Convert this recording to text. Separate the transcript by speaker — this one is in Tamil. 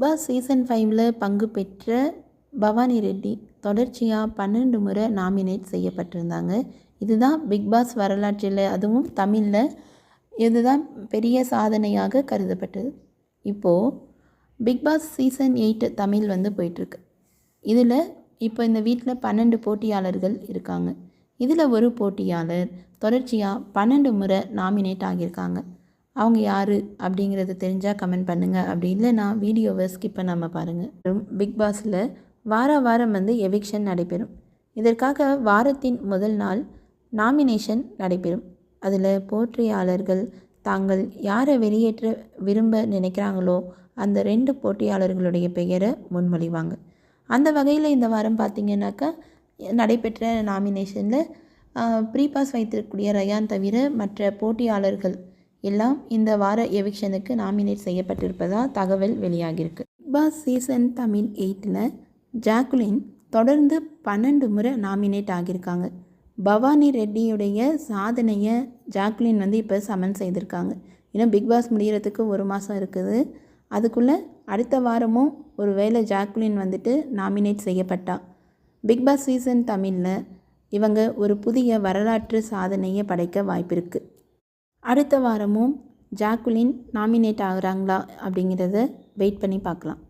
Speaker 1: பாஸ் சீசன் ஃபைவ்ல பங்கு பெற்ற பவானி ரெட்டி தொடர்ச்சியாக பன்னெண்டு முறை நாமினேட் செய்யப்பட்டிருந்தாங்க. இதுதான் பிக் பாஸ் வரலாற்றில் அதுவும் தமிழில் இதுதான் பெரிய சாதனையாக கருதப்பட்டது. இப்போது Bigg Boss season eight Tamil வந்து போயிட்டுருக்கு. இதில் இப்போ இந்த வீட்டில் பன்னெண்டு போட்டியாளர்கள் இருக்காங்க. இதில் ஒரு போட்டியாளர் தொடர்ச்சியாக பன்னெண்டு முறை நாமினேட் ஆகியிருக்காங்க. அவங்க யார் அப்படிங்கிறது தெரிஞ்சால் கமெண்ட் பண்ணுங்கள் அப்படி இல்லைன்னா வீடியோவை ஸ்கிப் பண்ணாமல் பாருங்கள் பிக் பாஸில் வார வாரம் வந்து எவிக்ஷன் நடைபெறும். இதற்காக வாரத்தின் முதல் நாள் நாமினேஷன் நடைபெறும். அதில் போட்டியாளர்கள் தாங்கள் யாரை வெளியேற்ற விரும்ப நினைக்கிறாங்களோ அந்த ரெண்டு போட்டியாளர்களுடைய பெயரை முன்மொழிவாங்க. அந்த வகையில் இந்த வாரம் பார்த்திங்கனாக்கா நடைபெற்ற நாமினேஷனில் ப்ரீ பாஸ் வைத்திருக்கக்கூடிய ரயான் தவிர மற்ற போட்டியாளர்கள் எல்லாம் இந்த வார எவிக்ஷனுக்கு நாமினேட் செய்யப்பட்டிருப்பதாக தகவல் வெளியாகியிருக்கு. பிக் பாஸ் சீசன் தமிழ் எயிட்டில் ஜாக்குலின் தொடர்ந்து பன்னெண்டு முறை நாமினேட் ஆகியிருக்காங்க. பவானி ரெட்டியுடைய சாதனையை ஜாக்குலின் வந்து இப்போ சமன் செய்திருக்காங்க. இன்னும் பிக் பாஸ் முடிகிறதுக்கு ஒரு மாதம் இருக்குது. அதுக்குள்ளே அடுத்த வாரமும் ஒரு வேளை ஜாக்குலின் வந்துட்டு நாமினேட் செய்யப்பட்டா. பிக் பாஸ் சீசன் தமிழில் இவங்க ஒரு புதிய வரலாற்று சாதனையை படைக்க வாய்ப்பிருக்கு. அடுத்த வாரமும் ஜாக்குலின் நாமினேட் ஆகுறாங்களா அப்படிங்கிறத வெயிட் பண்ணி பார்க்கலாம்.